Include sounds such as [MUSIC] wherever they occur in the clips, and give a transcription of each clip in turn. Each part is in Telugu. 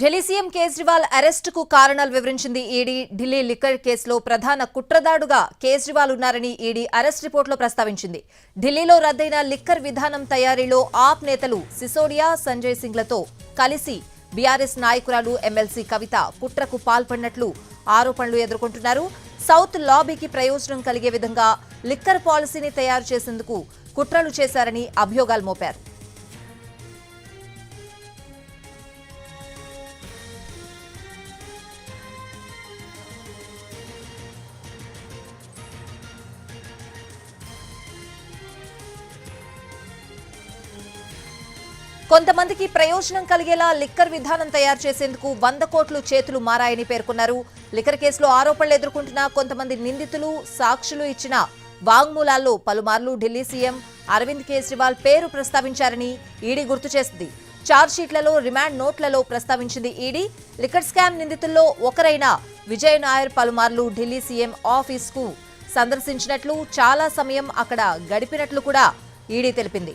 ఢిల్లీ సీఎం కేజ్రీవాల్ అరెస్టుకు కారణాలు వివరించింది ఈడీ. ఢిల్లీ లిక్కర్ కేసులో ప్రధాన కుట్రదాడుగా కేజ్రీవాల్ ఉన్నారని ఈడీ అరెస్ట్ రిపోర్టులో ప్రస్తావించింది. ఢిల్లీలో రద్దయిన లిక్కర్ విధానం తయారీలో ఆప్ నేతలు సిసోడియా సంజయ్ సింగ్లతో కలిసి బీఆర్ఎస్ నాయకురాలు ఎమ్మెల్సీ కవిత కుట్రకు పాల్పడినట్లు ఆరోపణలు ఎదుర్కొంటున్నారు. సౌత్ లాబీకి ప్రయోజనం కలిగే విధంగా లిక్కర్ పాలసీని తయారు చేసేందుకు కుట్రలు చేశారని అభియోగాలు మోపారు. కొంతమందికి ప్రయోజనం కలిగేలా లిక్కర్ విధానం తయారు చేసేందుకు వంద కోట్లు చేతులు మారాయని పేర్కొన్నారు. లిక్కర్ కేసులో ఆరోపణలు ఎదుర్కొంటున్న కొంతమంది నిందితులు సాక్షులు ఇచ్చిన వాంగ్మూలాల్లో పలుమార్లు ఢిల్లీ సీఎం అరవింద్ కేజ్రీవాల్ పేరు ప్రస్తావించారని ఈడీ గుర్తు చేసింది. షీట్లలో రిమాండ్ నోట్లలో ప్రస్తావించింది ఈడీ. లిక్కర్ స్కామ్ నిందితుల్లో ఒకరైన విజయ్ నాయర్ పలుమార్లు ఢిల్లీ సీఎం ఆఫీస్కు సందర్శించినట్లు చాలా సమయం అక్కడ గడిపినట్లు కూడా ఈడీ తెలిపింది.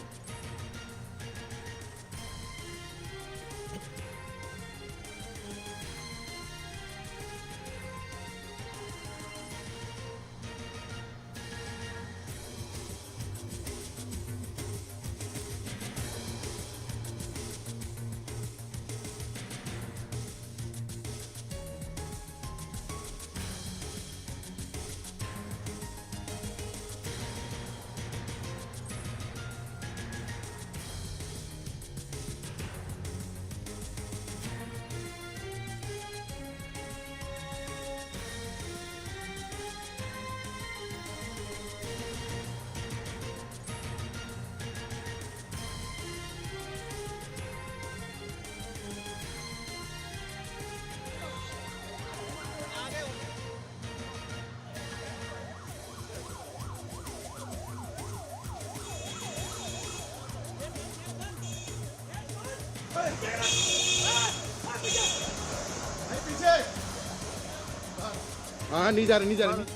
हाँ नहीं जा रहे नहीं जा रहे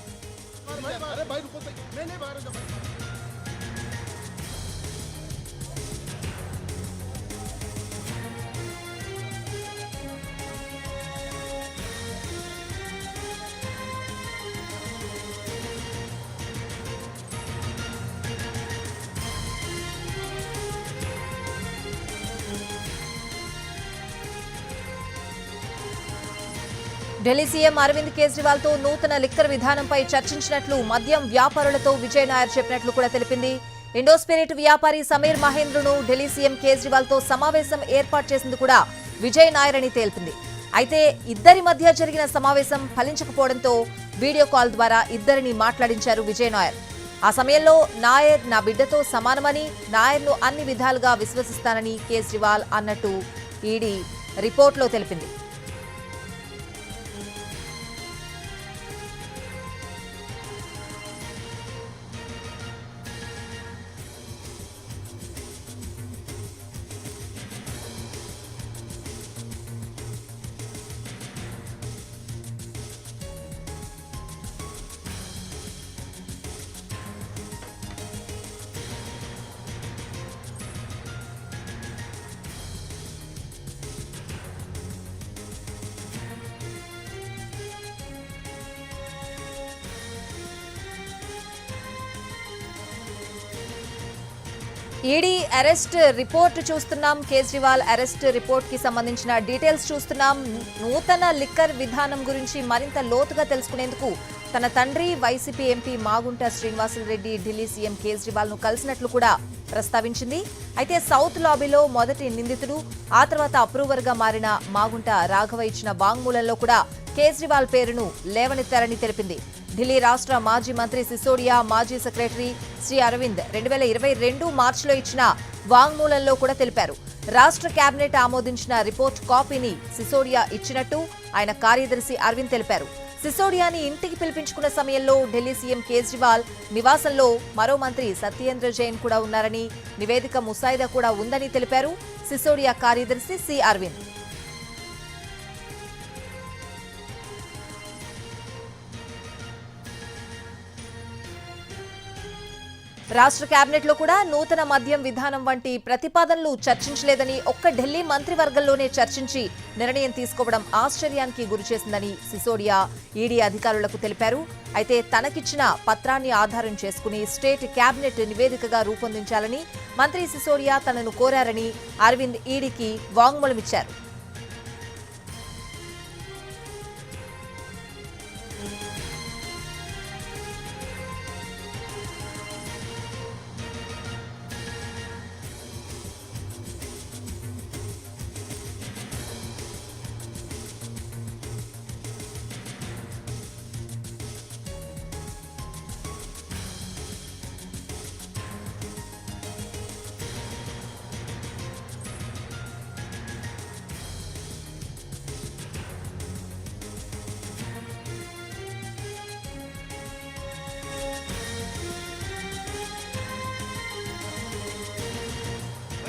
ఢిల్లీ సీఎం అరవింద్ కేజ్రీవాల్తో నూతన లిక్కర్ విధానంపై చర్చించినట్లు మద్యం వ్యాపారులతో విజయ్ నాయర్ చెప్పినట్లు కూడా తెలిపింది. ఇండోస్పిరిట్ వ్యాపారి సమీర్ మహేంద్రను ఢిల్లీ సీఎం కేజ్రీవాల్తో సమావేశం ఏర్పాటు చేసింది కూడా విజయ్ నాయర్ అని తేల్పింది. అయితే ఇద్దరి మధ్య జరిగిన సమావేశం ఫలించకపోవడంతో వీడియో కాల్ ద్వారా ఇద్దరిని మాట్లాడించారు విజయ్ నాయర్ ఆ సమయంలో నాయర్ నా బిడ్డతో సమానమని నాయర్ను అన్ని విధాలుగా విశ్వసిస్తానని కేజ్రీవాల్ అన్నట్టు ఈడీ రిపోర్ట్లో తెలిపింది. అరెస్ట్ రిపోర్ట్ చూస్తున్నాం. కేజ్రీవాల్ అరెస్ట్ రిపోర్ట్కి సంబంధించిన డీటెయిల్స్ చూస్తున్నాం. నూతన లిక్కర్ విధానం గురించి మరింత లోతుగా తెలుసుకునేందుకు తన తండ్రి YCP MP Magunta Srinivasulu Reddy Delhi CM కేజ్రీవాల్ను కలిసినట్లు కూడా ప్రస్తావించింది. అయితే సౌత్ లాబీలో మొదటి నిందితుడు ఆ తర్వాత అప్రూవర్గా మారిన మాగుంట రాఘవ ఇచ్చిన వాంగ్మూలంలో కూడా కేజ్రీవాల్ పేరును లేవనెత్తారని తెలిపింది. ఢిల్లీ రాష్ట్ర మాజీ మంత్రి సిసోడియా మాజీ సెక్రటరీ శ్రీ అరవింద్ రెండు వేల ఇరవై రెండు మార్చిలో ఇచ్చిన వాంగ్మూలంలో కూడా తెలిపారు. రాష్ట్ర కేబినెట్ ఆమోదించిన రిపోర్ట్ కాపీని సిసోడియా ఇచ్చినట్టు ఆయన కార్యదర్శి అరవింద్ తెలిపారు. సిసోడియాని ఇంటికి పిలిపించుకున్న సమయంలో ఢిల్లీ సీఎం కేజ్రీవాల్ నివాసంలో మరో మంత్రి సత్యేంద్ర జైన్ కూడా ఉన్నారని నివేదిక ముసాయిదా కూడా ఉందని తెలిపారు సిసోడియా కార్యదర్శి సి అరవింద్. రాష్ట్ర కేబినెట్లో కూడా నూతన మద్యం విధానం వంటి ప్రతిపాదనలు చర్చించలేదని ఒక్క ఢిల్లీ మంత్రివర్గంలోనే చర్చించి నిర్ణయం తీసుకోవడం ఆశ్చర్యానికి గురిచేసిందని సిసోడియా ఈడీ అధికారులకు తెలిపారు. అయితే తనకిచ్చిన పత్రాన్ని ఆధారం చేసుకుని స్టేట్ కేబినెట్ నివేదికగా రూపొందించాలని మంత్రి సిసోడియా తనను కోరారని అరవింద్ ఈడీకి వాంగ్మూలమిచ్చారు.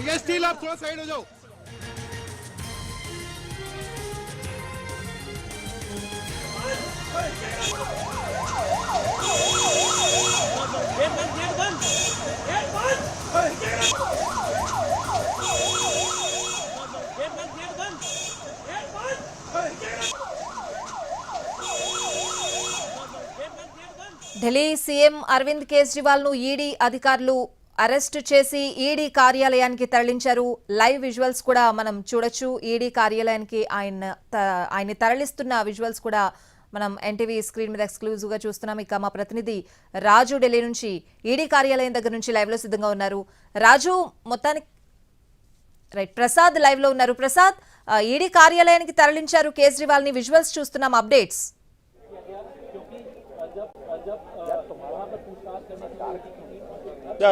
ये स्टील आप थोड़ा साइड हो जाओ ఢిల్లీ సీఎం అరవింద్ కేజ్రీవాల్ ను ఈడీ అధికారులు అరెస్టు చేసి ఈడీ కార్యాలయానికి తరలించారు. లైవ్ విజువల్స్ కూడా మనం చూడొచ్చు. ఈడీ కార్యాలయానికి ఆయన ఆయన ఆయన్ని తరలిస్తున్న విజువల్స్ కూడా మనం ఎన్టీవీ స్క్రీన్ మీద ఎక్స్క్లూజివ్గా చూస్తున్నాం. ఇక మా ప్రతినిధి రాజు ఢిల్లీ నుంచి ఈడీ కార్యాలయం దగ్గర నుంచి లైవ్లో సిద్ధంగా ఉన్నారు. రాజు మొత్తానికి రైట్ ప్రసాద్ లైవ్లో ఉన్నారు. ప్రసాద్ ఈడీ కార్యాలయానికి తరలించారు. కేజ్రీవాల్ని విజువల్స్ చూస్తున్నాం. అప్డేట్స్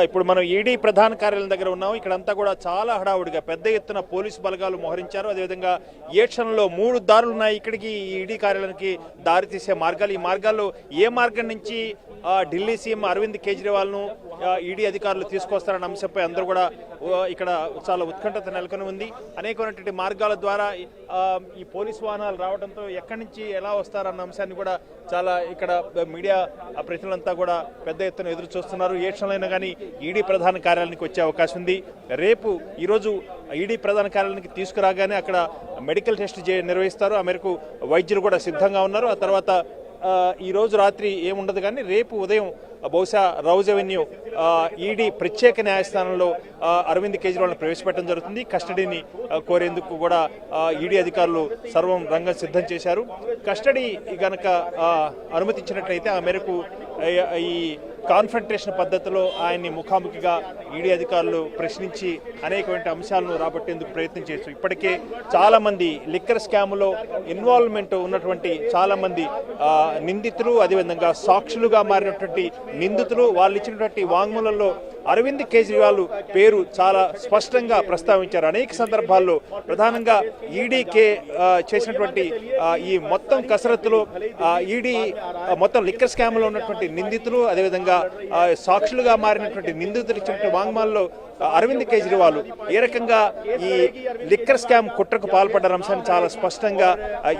ఇప్పుడు మనం ఈడీ ప్రధాన కార్యాలయం దగ్గర ఉన్నాం. ఇక్కడంతా కూడా చాలా హడావుడిగా పెద్ద ఎత్తున పోలీసు బలగాలు మోహరించారు. అదేవిధంగా ఏ క్షణంలో మూడు దారులు ఉన్నాయి ఇక్కడికి ఈ ఈడీ కార్యాలయానికి దారి తీసే మార్గాలు. ఈ మార్గాల్లో ఏ మార్గం నుంచి ఢిల్లీ సీఎం అరవింద్ కేజ్రీవాల్ను ఈడీ అధికారులు తీసుకొస్తారన్న అంశంపై అందరూ కూడా ఇక్కడ చాలా ఉత్కంఠత నెలకొని ఉంది. అనేకమైనటువంటి మార్గాల ద్వారా ఈ పోలీసు వాహనాలు రావడంతో ఎక్కడి నుంచి ఎలా వస్తారన్న అంశాన్ని కూడా చాలా ఇక్కడ మీడియా ప్రతినిధులంతా కూడా పెద్ద ఎత్తున ఎదురు చూస్తున్నారు. ఏ క్షణంలో కానీ ఈడీ ప్రధాన కార్యాలయానికి వచ్చే అవకాశం ఉంది. రేపు ఈరోజు ఈడీ ప్రధాన కార్యాలయానికి తీసుకురాగానే అక్కడ మెడికల్ టెస్ట్ నిర్వహిస్తారు. ఆ మేరకు వైద్యులు కూడా సిద్ధంగా ఉన్నారు. ఆ తర్వాత ఈ రోజు రాత్రి ఏముండదు కానీ రేపు ఉదయం బహుశా రౌజ్ అవెన్యూ ఈడీ ప్రత్యేక న్యాయస్థానంలో అరవింద్ కేజ్రీవాల్ని ప్రవేశపెట్టడం జరుగుతుంది. కస్టడీని కోరేందుకు కూడా ఈడీ అధికారులు సర్వం రంగం సిద్ధం చేశారు. కస్టడీ గనక అనుమతించినట్లయితే ఆ మేరకు ఈ కాన్ఫ్రంటేషన్ పద్ధతిలో ఆయన్ని ముఖాముఖిగా ఈడీ అధికారులు ప్రశ్నించి అనేకమైన అంశాలను రాబట్టేందుకు ప్రయత్నం చేస్తూ ఇప్పటికే చాలామంది లిక్కర్ స్కామ్లో ఇన్వాల్వ్మెంట్ ఉన్నటువంటి చాలామంది నిందితులు అదేవిధంగా సాక్షులుగా మారినటువంటి నిందితులు వాళ్ళు ఇచ్చినటువంటి వాంగ్మూలంలో అరవింద్ కేజ్రీవాల్ పేరు చాలా స్పష్టంగా ప్రస్తావించారు. అనేక సందర్భాల్లో ప్రధానంగా ఈడీకే చేసినటువంటి ఈ మొత్తం కసరత్తులో ఈడీ మొత్తం లిక్కర్ స్కామ్లో ఉన్నటువంటి నిందితులు అదేవిధంగా సాక్షులుగా మారినటువంటి నిందితులు ఇచ్చినటువంటి వాంగ్మాల్లో అరవింద్ కేజ్రీవాల్ ఏ రకంగా ఈ లిక్కర్ స్కామ్ కుట్రకు పాల్పడ్డారు అంశాన్ని చాలా స్పష్టంగా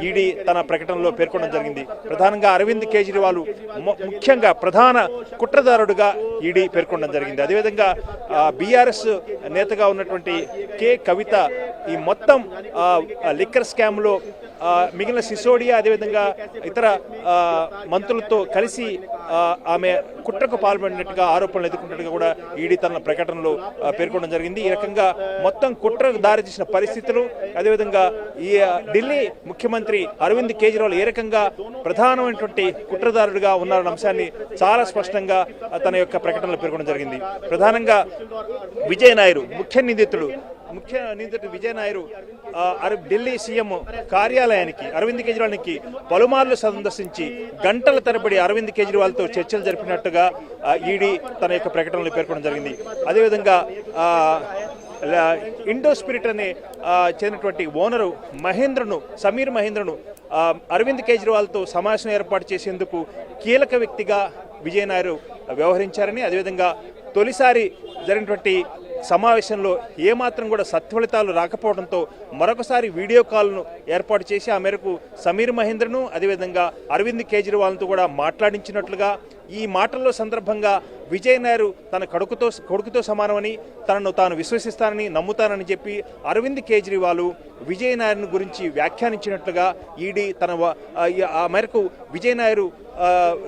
ఈడీ తన ప్రకటనలో పేర్కొనడం జరిగింది. ప్రధానంగా అరవింద్ కేజ్రీవాల్ ముఖ్యంగా ప్రధాన కుట్రదారుడుగా ఈడీ పేర్కొనడం జరిగింది. అదేవిధంగా బీఆర్ఎస్ నేతగా ఉన్నటువంటి కే కవిత ఈ మొత్తం లిక్కర్ స్కామ్లో మిగిలిన సిసోడియా అదేవిధంగా ఇతర మంత్రులతో కలిసి ఆమె కుట్రకు పాల్పడినట్టుగా ఆరోపణలు ఎదుర్కొన్నట్టుగా కూడా ఈడీ తన ప్రకటనలో పేర్కొనడం జరిగింది. ఈ రకంగా మొత్తం కుట్రకు దారితీసిన పరిస్థితులు అదేవిధంగా ఈ ఢిల్లీ ముఖ్యమంత్రి అరవింద్ కేజ్రీవాల్ ఏ రకంగా ప్రధానమైనటువంటి కుట్రదారుడిగా ఉన్నారన్న అంశాన్ని చాలా స్పష్టంగా తన యొక్క ప్రకటనలో పేర్కొనడం జరిగింది. ప్రధానంగా విజయ్ నాయరు ముఖ్య నిందితుడు ముఖ్య నిందితుడు విజయ్ నాయరు ఢిల్లీ సీఎం కార్యాలయానికి అరవింద్ కేజ్రీవాల్కి పలుమార్లు సందర్శించి గంటల తరబడి అరవింద్ కేజ్రీవాల్తో చర్చలు జరిపినట్టుగా ఈడీ తన యొక్క ప్రకటనలో పేర్కొనడం జరిగింది. అదేవిధంగా ఇండో స్పిరిట్ అనే చెందినటువంటి ఓనరు మహేంద్రను సమీర్ మహేంద్రను అరవింద్ కేజ్రీవాల్తో సమావేశం ఏర్పాటు చేసేందుకు కీలక వ్యక్తిగా విజయ్ వ్యవహరించారని అదేవిధంగా తొలిసారి జరిగినటువంటి సమావేశంలో ఏమాత్రం కూడా సత్ఫలితాలు రాకపోవడంతో మరొకసారి వీడియో కాల్ను ఏర్పాటు చేసి ఆ మేరకు సమీర్ మహేంద్రను అదేవిధంగా అరవింద్ కేజ్రీవాల్తో కూడా మాట్లాడించినట్లుగా ఈ మాటల్లో సందర్భంగా విజయ్ నాయర్ తన కడుకుతో కొడుకుతో సమానమని తనను తాను విశ్వసిస్తానని నమ్ముతానని చెప్పి అరవింద్ కేజ్రీవాల్ విజయ్ నాయర్ను గురించి వ్యాఖ్యానించినట్లుగా ఈడీ తన ఆ, మేరకు విజయ్ నాయర్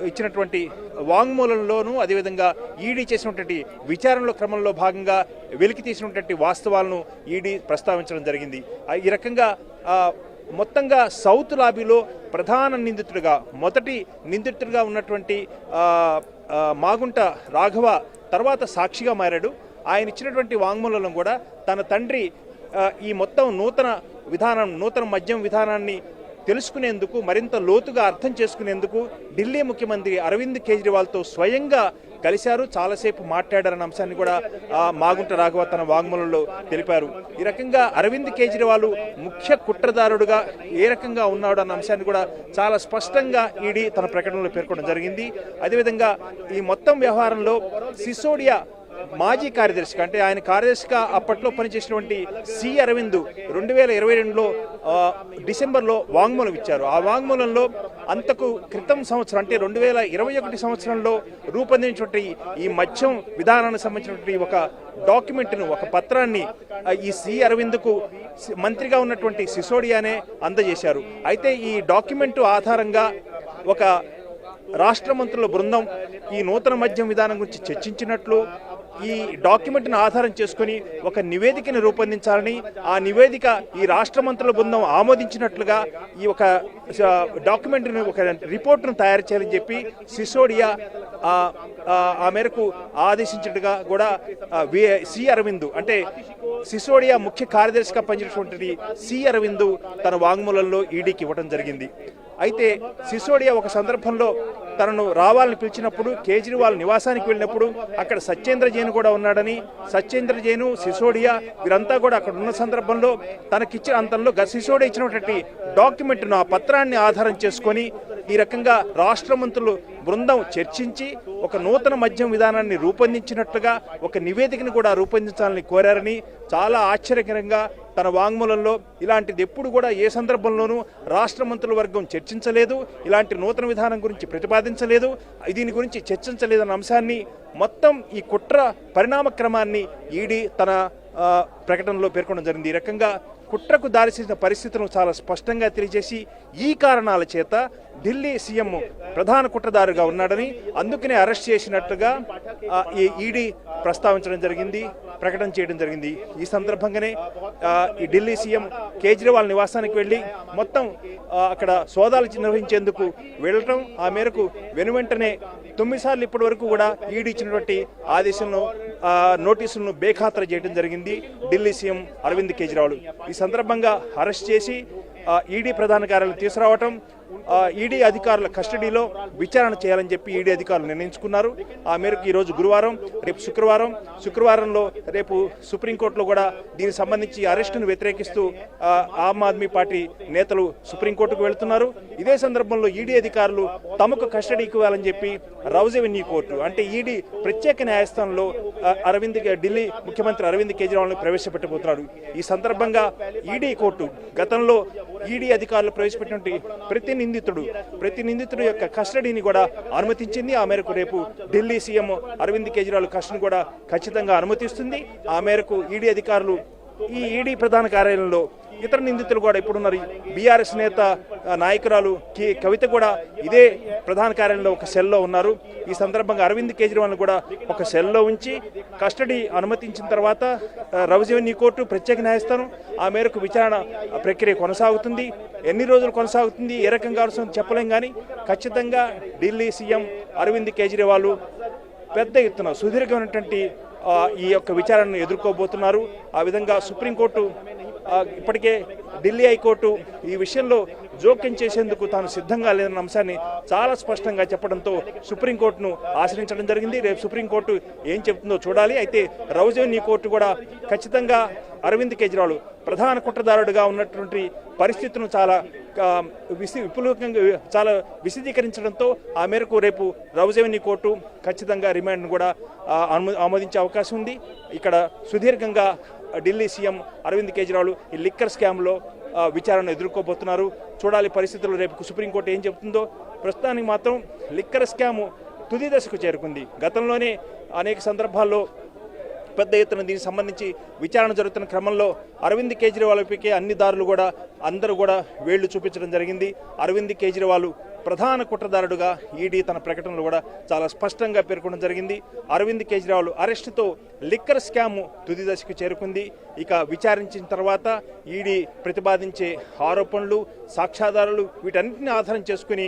ఇచ్చినటువంటి వాంగ్మూలంలోనూ అదేవిధంగా ఈడీ చేసినటువంటి విచారణలో క్రమంలో భాగంగా వెలికి తీసినటువంటి వాస్తవాలను ఈడీ ప్రస్తావించడం జరిగింది. ఈ రకంగా మొత్తంగా సౌత్ లాబీలో ప్రధాన నిందితుడిగా మొదటి నిందితుడిగా ఉన్నటువంటి మాగుంట రాఘవ తర్వాత సాక్షిగా మారాడు. ఆయన ఇచ్చినటువంటి వాంగ్మూలంలో కూడా తన తండ్రి ఈ మొత్తం నూతన విధానం నూతన మద్యం విధానాన్ని తెలుసుకునేందుకు మరింత లోతుగా అర్థం చేసుకునేందుకు ఢిల్లీ ముఖ్యమంత్రి అరవింద్ కేజ్రీవాల్తో స్వయంగా కలిశారు. చాలాసేపు మాట్లాడారన్న అంశాన్ని కూడా ఆ, మాగుంట రాఘవ తన వాంగ్మూలంలో తెలిపారు. ఈ రకంగా అరవింద్ కేజ్రీవాల్ ముఖ్య కుట్రదారుడుగా ఏ రకంగా ఉన్నాడు అన్న అంశాన్ని కూడా చాలా స్పష్టంగా ఈడీ తన ప్రకటనలో పేర్కొనడం జరిగింది. అదేవిధంగా ఈ మొత్తం వ్యవహారంలో సిసోడియా మాజీ కార్యదర్శిగా అంటే ఆయన కార్యదర్శిగా అప్పట్లో పనిచేసినటువంటి సి అరవింద్ రెండు వేల ఇరవై రెండులో డిసెంబర్లో వాంగ్మూలం ఇచ్చారు. ఆ వాంగ్మూలంలో అంతకు క్రితం సంవత్సరం అంటే రెండు వేల ఇరవై ఒకటి సంవత్సరంలో రూపొందించినటువంటి ఈ మద్యం విధానానికి సంబంధించినటువంటి ఒక డాక్యుమెంట్ను ఒక పత్రాన్ని ఈ సి అరవింద్కు మంత్రిగా ఉన్నటువంటి సిసోడియానే అందజేశారు. అయితే ఈ డాక్యుమెంటు ఆధారంగా ఒక రాష్ట్ర మంత్రుల బృందం ఈ నూతన మద్యం విధానం గురించి చర్చించినట్లు ఈ డాక్యుమెంట్ను ఆధారం చేసుకుని ఒక నివేదికను రూపొందించాలని ఆ నివేదిక ఈ రాష్ట్ర మంత్రుల బృందం ఆమోదించినట్లుగా ఈ ఒక డాక్యుమెంట్ను ఒక రిపోర్ట్ను తయారు చేయాలని చెప్పి సిసోడియా ఆ, మేరకు ఆదేశించినట్టుగా కూడా వి- సి అరవింద్ అంటే సిసోడియా ముఖ్య కార్యదర్శిగా పనిచేసినటువంటి సి అరవింద్ తన వాంగ్మూలంలో ఈడీకి ఇవ్వడం జరిగింది. అయితే సిసోడియా ఒక సందర్భంలో తనను రావాలని పిలిచినప్పుడు కేజ్రీవాల్ నివాసానికి వెళ్ళినప్పుడు అక్కడ సత్యేంద్ర జైన్ కూడా ఉన్నాడని సత్యేంద్ర జైను సిసోడియా వీరంతా కూడా అక్కడ ఉన్న సందర్భంలో తనకిచ్చిన అంతంలో సిసోడియా ఇచ్చినటువంటి డాక్యుమెంట్ను ఆ పత్రాన్ని ఆధారం చేసుకొని ఈ రకంగా రాష్ట్ర మంత్రులు బృందం చర్చించి ఒక నూతన మద్యం విధానాన్ని రూపొందించినట్లుగా ఒక నివేదికను కూడా రూపొందించాలని కోరారని చాలా ఆశ్చర్యకరంగా తన వాంగ్మూలంలో ఇలాంటిది ఎప్పుడు కూడా ఏ సందర్భంలోనూ రాష్ట్ర మంత్రుల వర్గం చర్చించలేదు ఇలాంటి నూతన విధానం గురించి ప్రతిపాదించలేదు దీని గురించి చర్చించలేదన్న అంశాన్ని మొత్తం ఈ కుట్ర పరిణామ క్రమాన్ని ఈడీ తన ప్రకటనలో పేర్కొనడం జరిగింది. ఈ రకంగా కుట్రకు దారితీసిన పరిస్థితులను చాలా స్పష్టంగా తెలియజేసి ఈ కారణాల చేత ఢిల్లీ సీఎం ప్రధాన కుట్రదారుగా ఉన్నాడని అందుకనే అరెస్ట్ చేసినట్టుగా ఈ ఈడీ ప్రస్తావించడం జరిగింది. ప్రకటన చేయడం జరిగింది. ఈ సందర్భంగానే ఈ ఢిల్లీ సీఎం కేజ్రీవాల్ నివాసానికి వెళ్ళి మొత్తం అక్కడ సోదాలు నిర్వహించేందుకు వెళ్ళటం ఆ మేరకు వెనువెంటనే తొమ్మిది సార్లు ఇప్పటి వరకు కూడా ఈడీ ఇచ్చినటువంటి ఆదేశంలో నోటీసులను బేఖాతరు చేయడం జరిగింది ఢిల్లీ సీఎం అరవింద్ కేజ్రీవాల్. ఈ సందర్భంగా అరెస్ట్ చేసి ఈడీ ప్రధాన కార్యాలయం తీసుకురావటం ఈడీ అధికారుల కస్టడీలో విచారణ చేయాలని చెప్పి ఈడీ అధికారులు నిర్ణయించుకున్నారు. ఆ మేరకు ఈరోజు గురువారం రేపు శుక్రవారం శుక్రవారంలో రేపు సుప్రీంకోర్టులో కూడా దీనికి సంబంధించి అరెస్టును వ్యతిరేకిస్తూ ఆమ్ ఆద్మీ పార్టీ నేతలు సుప్రీంకోర్టుకు వెళ్తున్నారు. ఇదే సందర్భంలో ఈడీ అధికారులు తమకు కస్టడీకి ఇవ్వాలని చెప్పి రౌజ్ ఎవెన్యూ కోర్టు అంటే ఈడీ ప్రత్యేక న్యాయస్థానంలో అరవింద్ ఢిల్లీ ముఖ్యమంత్రి అరవింద్ కేజ్రీవాల్ని ప్రవేశపెట్టబోతున్నారు ఈ సందర్భంగా ఈడీ కోర్టు గతంలో ఈడీ అధికారులు ప్రవేశపెట్టినటువంటి ప్రతి నిందితుడు ప్రతి నిందితుడు యొక్క కస్టడీని కూడా అనుమతించింది. ఆ మేరకు రేపు ఢిల్లీ సీఎం అరవింద్ కేజ్రీవాల్ కస్టడీని కూడా ఖచ్చితంగా అనుమతిస్తుంది. ఆ మేరకు ఈడీ అధికారులు ఈ ఈడీ ప్రధాన కార్యాలయంలో ఇతర నిందితులు కూడా ఇప్పుడున్నారు. బీఆర్ఎస్ నేత నాయకురాలు కి కవిత కూడా ఇదే ప్రధాన కార్యాలయంలో ఒక సెల్లో ఉన్నారు. ఈ సందర్భంగా అరవింద్ కేజ్రీవాల్ కూడా ఒక సెల్లో ఉంచి కస్టడీ అనుమతించిన తర్వాత ఆ, కోర్టు ప్రత్యేక న్యాయస్థానం ఆ మేరకు విచారణ ప్రక్రియ కొనసాగుతుంది. ఎన్ని రోజులు కొనసాగుతుంది ఏ రకంగా వస్తుందో చెప్పలేం కానీ ఖచ్చితంగా ఢిల్లీ సీఎం అరవింద్ కేజ్రీవాల్ పెద్ద ఎత్తున సుదీర్ఘమైనటువంటి ఈ యొక్క విచారణను ఎదుర్కోబోతున్నారు. ఆ విధంగా సుప్రీంకోర్టు ఇప్పటికే ఢిల్లీ హైకోర్టు ఈ విషయంలో జోక్యం చేసేందుకు తాను సిద్ధంగా లేదన్న అంశాన్ని చాలా స్పష్టంగా చెప్పడంతో సుప్రీంకోర్టును ఆశ్రయించడం జరిగింది. రేపు సుప్రీంకోర్టు ఏం చెబుతుందో చూడాలి. అయితే రౌజవెన్యూ కోర్టు కూడా ఖచ్చితంగా అరవింద్ కేజ్రీవాల్ ప్రధాన కుట్రదారుడుగా ఉన్నటువంటి పరిస్థితులను చాలా విసి విపులంగా చాలా విశదీకరించడంతో ఆ మేరకు రేపు రౌజవెన్యూ కోర్టు ఖచ్చితంగా రిమాండ్ను కూడా ఆమో- ఆమోదించే అవకాశం ఉంది. ఇక్కడ సుదీర్ఘంగా ఢిల్లీ సీఎం అరవింద్ కేజ్రీవాల్ ఈ లిక్కర్ స్కామ్లో విచారణ ఎదుర్కోబోతున్నారు. చూడాలి పరిస్థితులు రేపు సుప్రీంకోర్టు ఏం చెబుతుందో. ప్రస్తుతానికి మాత్రం లిక్కర్ స్కామ్ తుది దశకు చేరుకుంది. గతంలోనే అనేక సందర్భాల్లో పెద్ద ఎత్తున దీనికి సంబంధించి విచారణ జరుగుతున్న క్రమంలో అరవింద్ కేజ్రీవాల్ వైపుకే అన్ని దారులు కూడా అందరూ కూడా వేళ్ళు చూపించడం జరిగింది. అరవింద్ కేజ్రీవాల్ ప్రధాన కుట్రదారుడుగా ఈడీ తన ప్రకటనలో కూడా చాలా స్పష్టంగా పేర్కొనడం జరిగింది. అరవింద్ కేజ్రీవాల్ అరెస్టుతో లిక్కర్ స్కామ్ తుది దశకు చేరుకుంది. ఇక విచారించిన తర్వాత ఈడీ ప్రతిపాదించే ఆరోపణలు సాక్ష్యాధారాలు వీటన్నిటిని ఆధారం చేసుకుని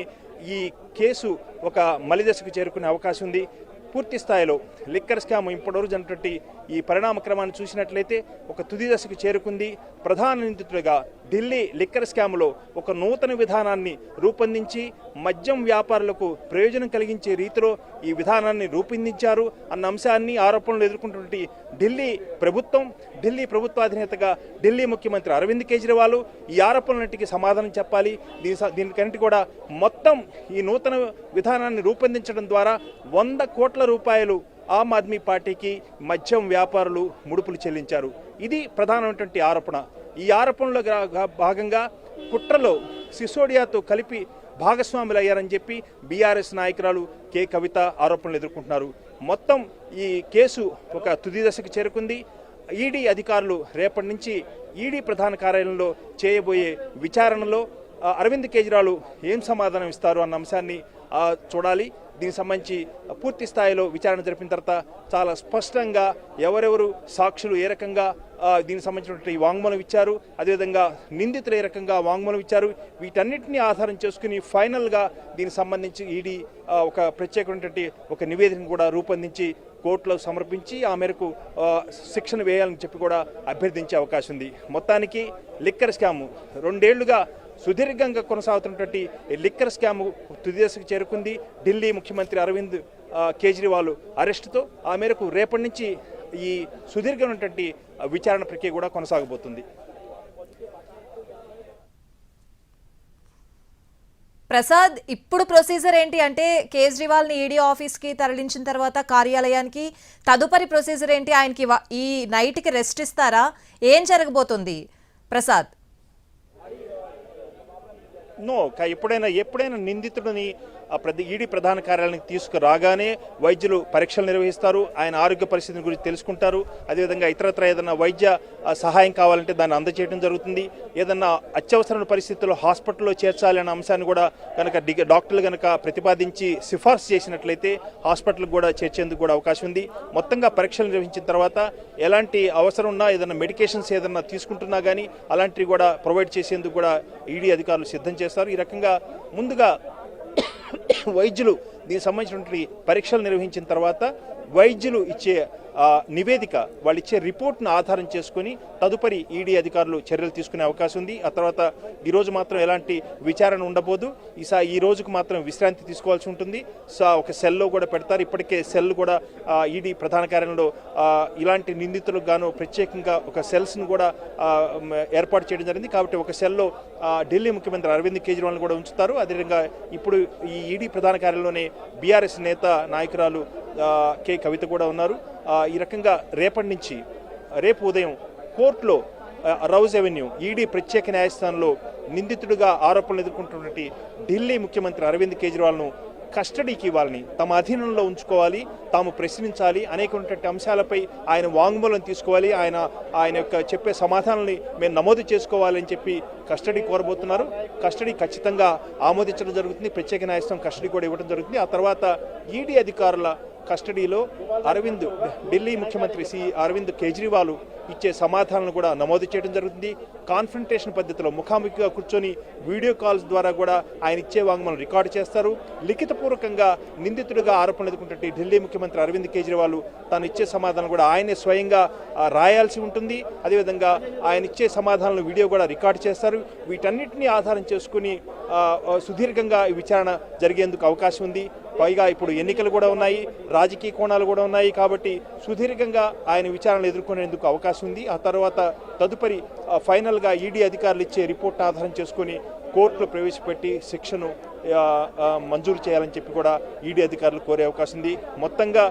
ఈ కేసు ఒక మలిదశకు చేరుకునే అవకాశం ఉంది. పూర్తి స్థాయిలో లిక్కర్ స్కామ్ ఇప్పటివరకు జరిగినటువంటి ఈ పరిణామ క్రమాన్ని చూసినట్లయితే ఒక తుది దశకు చేరుకుంది. ప్రధాన నిందితుడిగా ఢిల్లీ లిక్కర్ స్కామ్లో ఒక నూతన విధానాన్ని రూపొందించి మద్యం వ్యాపారులకు ప్రయోజనం కలిగించే రీతిలో ఈ విధానాన్ని రూపొందించారు అన్న అంశాన్ని ఆరోపణలు ఎదుర్కొంటున్నటువంటి ఢిల్లీ ప్రభుత్వం ఢిల్లీ ప్రభుత్వాధినేతగా ఢిల్లీ ముఖ్యమంత్రి అరవింద్ కేజ్రీవాల్ ఈ ఆరోపణలన్నింటికి సమాధానం చెప్పాలి. దీని దీనికన్నిటి కూడా మొత్తం ఈ నూతన విధానాన్ని రూపొందించడం ద్వారా వంద కోట్ల రూపాయలు ఆమ్ ఆద్మీ పార్టీకి మద్యం వ్యాపారులు ముడుపులు చెల్లించారు. ఇది ప్రధానమైనటువంటి ఆరోపణ. ఈ ఆరోపణలో భాగంగా కుట్రలో సిసోడియాతో కలిపి భాగస్వాములు అయ్యారని చెప్పి బీఆర్ఎస్ నాయకురాలు కే. కవిత ఆరోపణలు ఎదుర్కొంటున్నారు. మొత్తం ఈ కేసు ఒక తుది దశకు చేరుకుంది. ఈడీ అధికారులు రేపటి నుంచి ఈడీ ప్రధాన కార్యాలయంలో చేయబోయే విచారణలో అరవింద్ కేజ్రీవాల్ ఏం సమాధానం ఇస్తారు అన్న అంశాన్ని చూడాలి. దీనికి సంబంధించి పూర్తి స్థాయిలో విచారణ జరిపిన తర్వాత చాలా స్పష్టంగా ఎవరెవరు సాక్షులు ఏ రకంగా దీనికి సంబంధించినటువంటి వాంగ్మూలం ఇచ్చారు అదేవిధంగా నిందితులు ఏ రకంగా వాంగ్మూలం ఇచ్చారు వీటన్నిటిని ఆధారం చేసుకుని ఫైనల్గా దీనికి సంబంధించి ఈడీ ఒక ప్రత్యేకమైనటువంటి ఒక నివేదికను కూడా రూపొందించి కోర్టులో సమర్పించి ఆ మేరకు శిక్షణ వేయాలని చెప్పి కూడా అభ్యర్థించే అవకాశం ఉంది. మొత్తానికి లిక్కర్ స్కామ్. రెండేళ్ళుగా సుదీర్ఘంగా కొనసాగుతున్నటువంటి లిక్కర్ స్కామ్ తుది దశకు చేరుకుంది. ఢిల్లీ ముఖ్యమంత్రి అరవింద్ కేజ్రీవాల్ అరెస్టుతో ఆ మేరకు రేపటి నుంచి ఈ సుదీర్ఘమైనటువంటి విచారణ ప్రక్రియ కూడా కొనసాగబోతుంది. ప్రసాద్ ఇప్పుడు ప్రొసీజర్ ఏంటి అంటే కేజ్రీవాల్ని ఈడీ ఆఫీస్కి తరలించిన తర్వాత కార్యాలయానికి తదుపరి ప్రొసీజర్ ఏంటి? ఆయనకి ఈ నైట్కి రెస్ట్ ఇస్తారా? ఏం జరగబోతుంది? ప్రసాద్. నో ఎప్పుడైనా ఎప్పుడైనా నిందితుడిని ప్రతి ఈడీ ప్రధాన కార్యాలయానికి తీసుకురాగానే వైద్యులు పరీక్షలు నిర్వహిస్తారు. ఆయన ఆరోగ్య పరిస్థితిని గురించి తెలుసుకుంటారు. అదేవిధంగా ఇతరత్ర ఏదైనా వైద్య సహాయం కావాలంటే దాన్ని అందజేయడం జరుగుతుంది. ఏదన్నా అత్యవసర పరిస్థితుల్లో హాస్పిటల్లో చేర్చాలి అనే అంశాన్ని కూడా కనుక డాక్టర్లు కనుక ప్రతిపాదించి సిఫార్సు చేసినట్లయితే హాస్పిటల్కి కూడా చేర్చేందుకు కూడా అవకాశం ఉంది. మొత్తంగా పరీక్షలు నిర్వహించిన తర్వాత ఎలాంటి అవసరం ఉన్నా ఏదైనా మెడికేషన్స్ ఏదన్నా తీసుకుంటున్నా కానీ అలాంటివి కూడా ప్రొవైడ్ చేసేందుకు కూడా ఈడీ అధికారులు సిద్ధం చేస్తారు. ఈ రకంగా ముందుగా [COUGHS] వైద్యులు దీనికి సంబంధించినటువంటి పరీక్షలు నిర్వహించిన తర్వాత వైద్యులు ఇచ్చే నివేదిక వాళ్ళు ఇచ్చే రిపోర్ట్ను ఆధారం చేసుకుని తదుపరి ఈడీ అధికారులు చర్యలు తీసుకునే అవకాశం ఉంది. ఆ తర్వాత ఈరోజు మాత్రం ఎలాంటి విచారణ ఉండబోదు. ఈసా ఈ రోజుకు మాత్రం విశ్రాంతి తీసుకోవాల్సి ఉంటుంది. సో ఒక సెల్లో కూడా పెడతారు. ఇప్పటికే సెల్ కూడా ఈడీ ప్రధాన కార్యాలయంలో ఇలాంటి నిందితులకు గాను ప్రత్యేకంగా ఒక సెల్స్ను కూడా ఏర్పాటు చేయడం జరిగింది. కాబట్టి ఒక సెల్లో ఢిల్లీ ముఖ్యమంత్రి అరవింద్ కేజ్రీవాల్ని కూడా ఉంచుతారు. అదేవిధంగా ఇప్పుడు ఈ ఈడీ ప్రధాన కార్యాలయంలోనే బీఆర్ఎస్ నేత నాయకురాలు కే. కవిత కూడా ఉన్నారు. ఈ రకంగా రేపటి నుంచి రేపు ఉదయం కోర్టులో రౌజ్ అవెన్యూ ఈడీ ప్రత్యేక న్యాయస్థానంలో నిందితుడిగా ఆరోపణలు ఎదుర్కొంటున్నటువంటి ఢిల్లీ ముఖ్యమంత్రి అరవింద్ కేజ్రీవాల్ను కస్టడీకి ఇవ్వాలని తమ అధీనంలో ఉంచుకోవాలి తాము ప్రశ్నించాలి అనేకటువంటి అంశాలపై ఆయన వాంగ్మూలం తీసుకోవాలి ఆయన ఆయన యొక్క చెప్పే సమాధానాన్ని మేము నమోదు చేసుకోవాలని చెప్పి కస్టడీ కోరబోతున్నారు. కస్టడీ ఖచ్చితంగా ఆమోదించడం జరుగుతుంది ప్రత్యేక న్యాయస్థానం కస్టడీ కూడా ఇవ్వడం జరుగుతుంది. ఆ తర్వాత ఈడీ అధికారుల కస్టడీలో అరవింద్ ఢిల్లీ ముఖ్యమంత్రి సి. అరవింద్ కేజ్రీవాల్ ఇచ్చే సమాధానాలను కూడా నమోదు చేయడం జరుగుతుంది. కాన్ఫంటేషన్ పద్ధతిలో ముఖాముఖిగా కూర్చొని వీడియో కాల్స్ ద్వారా కూడా ఆయన ఇచ్చే వాంగ్మూలం రికార్డు చేస్తారు. లిఖితపూర్వకంగా నిందితుడిగా ఆరోపణలు ఎదుర్కొంటే ఢిల్లీ ముఖ్యమంత్రి అరవింద్ కేజ్రీవాల్ తాను ఇచ్చే సమాధానం కూడా ఆయనే స్వయంగా రాయాల్సి ఉంటుంది. అదేవిధంగా ఆయన ఇచ్చే సమాధానాలను వీడియో కూడా రికార్డు చేస్తారు. వీటన్నిటిని ఆధారం చేసుకుని సుదీర్ఘంగా ఈ విచారణ జరిగేందుకు అవకాశం ఉంది. పైగా ఇప్పుడు ఎన్నికలు కూడా ఉన్నాయి రాజకీయ కోణాలు కూడా ఉన్నాయి కాబట్టి సుదీర్ఘంగా ఆయన విచారణలు ఎదుర్కొనేందుకు అవకాశం ఉంది. ఆ తర్వాత తదుపరి ఫైనల్గా ఈడీ అధికారులు ఇచ్చే రిపోర్ట్ ఆధారం చేసుకుని కోర్టులో ప్రవేశపెట్టి శిక్షను మంజూరు చేయాలని చెప్పి కూడా ఈడీ అధికారులు కోరే అవకాశం ఉంది. మొత్తంగా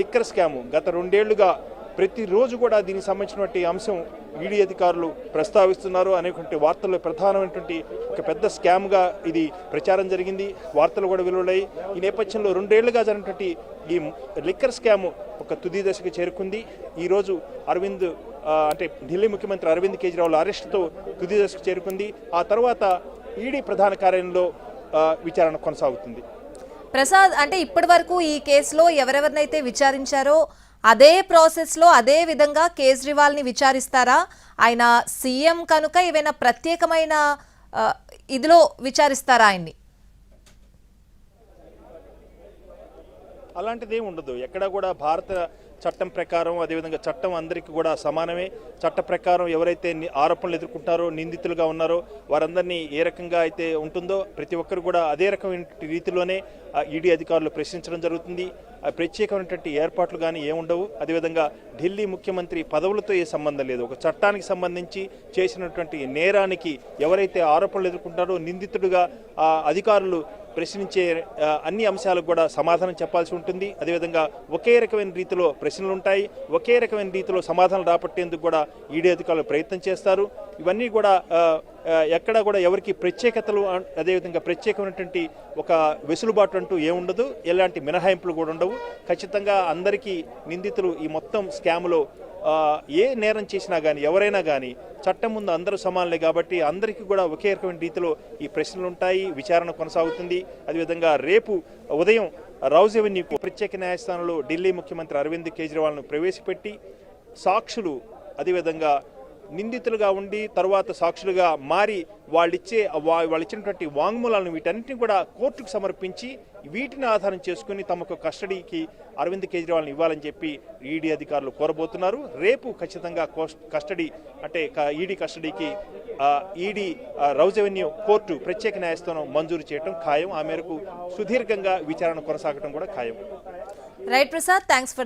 లిక్కర్ స్కాము గత రెండేళ్ళుగా ప్రతిరోజు కూడా దీనికి సంబంధించినటువంటి అంశం ఈడీ అధికారులు ప్రస్తావిస్తున్నారు. అనేటువంటి వార్తల్లో ప్రధానమైనటువంటి ఒక పెద్ద స్కామ్గా ఇది ప్రచారం జరిగింది. వార్తలు కూడా వెలువడాయి. ఈ నేపథ్యంలో రెండేళ్ళుగా జరిగినటువంటి ఈ లిక్కర్ స్కామ్ ఒక తుది దశకు చేరుకుంది. ఈరోజు అరవింద్ అంటే ఢిల్లీ ముఖ్యమంత్రి అరవింద్ కేజ్రీవాల్ అరెస్టుతో తుది దశకు చేరుకుంది. ఆ తర్వాత ఈడీ ప్రధాన కార్యాలయంలో విచారణ కొనసాగుతుంది. ప్రసాద్ అంటే ఇప్పటి వరకు ఈ కేసులో ఎవరెవరినైతే విచారించారో అదే ప్రాసెస్లో అదే విధంగా కేజ్రీవాల్ని విచారిస్తారా? ఆయన సీఎం కనుక ఏవైనా ప్రత్యేకమైన ఇదిలో విచారిస్తారా ఆయన్ని? అలాంటిది ఏమి ఉండదు ఎక్కడ కూడా భారత చట్టం ప్రకారం అదేవిధంగా చట్టం అందరికీ కూడా సమానమే. చట్ట ప్రకారం ఎవరైతే ఆరోపణలు ఎదుర్కొంటారో నిందితులుగా ఉన్నారో వారందరినీ ఏ రకంగా అయితే ఉంటుందో ప్రతి ఒక్కరు కూడా అదే రకమైన రీతిలోనే ఈడీ అధికారులు ప్రశ్నించడం జరుగుతుంది. ఆ ప్రత్యేకమైనటువంటి ఏర్పాట్లు కానీ ఏముండవు. అదేవిధంగా ఢిల్లీ ముఖ్యమంత్రి పదవులతో ఏ సంబంధం లేదు. ఒక చట్టానికి సంబంధించి చేసినటువంటి నేరానికి ఎవరైతే ఆరోపణలు ఎదుర్కొంటారో నిందితుడుగా ఆ అధికారులు ప్రశ్నించే అన్ని అంశాలకు కూడా సమాధానం చెప్పాల్సి ఉంటుంది. అదేవిధంగా ఒకే రకమైన రీతిలో ప్రశ్నలు ఉంటాయి ఒకే రకమైన రీతిలో సమాధానం రాబట్టేందుకు కూడా ఈడీ అధికారులు ప్రయత్నం చేస్తారు. ఇవన్నీ కూడా ఎక్కడ కూడా ఎవరికి ప్రత్యేకతలు అదేవిధంగా ప్రత్యేకమైనటువంటి ఒక వెసులుబాటు అంటూ ఏముండదు. ఎలాంటి మినహాయింపులు కూడా ఉండవు. ఖచ్చితంగా అందరికీ నిందితులు ఈ మొత్తం స్కామ్లో ఏ నేరం చేసినా కానీ ఎవరైనా కానీ చట్టం ముందు అందరూ సమానులే కాబట్టి అందరికీ కూడా ఒకే రకమైన రీతిలో ఈ ప్రశ్నలు ఉంటాయి విచారణ కొనసాగుతుంది. అదేవిధంగా రేపు ఉదయం రౌజ్ ఎవెన్యూకు ప్రత్యేక న్యాయస్థానంలో ఢిల్లీ ముఖ్యమంత్రి అరవింద్ కేజ్రీవాల్ను ప్రవేశపెట్టి సాక్షులు అదేవిధంగా నిందితులుగా ఉండి తర్వాత సాక్షులుగా మారి వాళ్ళిచ్చే వా- వాళ్ళు ఇచ్చినటువంటి వాంగ్మూలాలను వీటన్నిటిని కూడా కోర్టుకు సమర్పించి వీటిని ఆధారం చేసుకుని తమకు కస్టడీకి అరవింద్ కేజ్రీవాల్ని ఇవ్వాలని చెప్పి ఈడీ అధికారులు కోరబోతున్నారు. రేపు ఖచ్చితంగా కస్టడీ అంటే ఈడీ కస్టడీకి ఈడీ రౌజ్ అవెన్యూ కోర్టు ప్రత్యేక న్యాయస్థానం మంజూరు చేయడం ఖాయం. ఆ మేరకు సుదీర్ఘంగా విచారణ కొనసాగడం కూడా ఖాయం. Right Prasad thanks for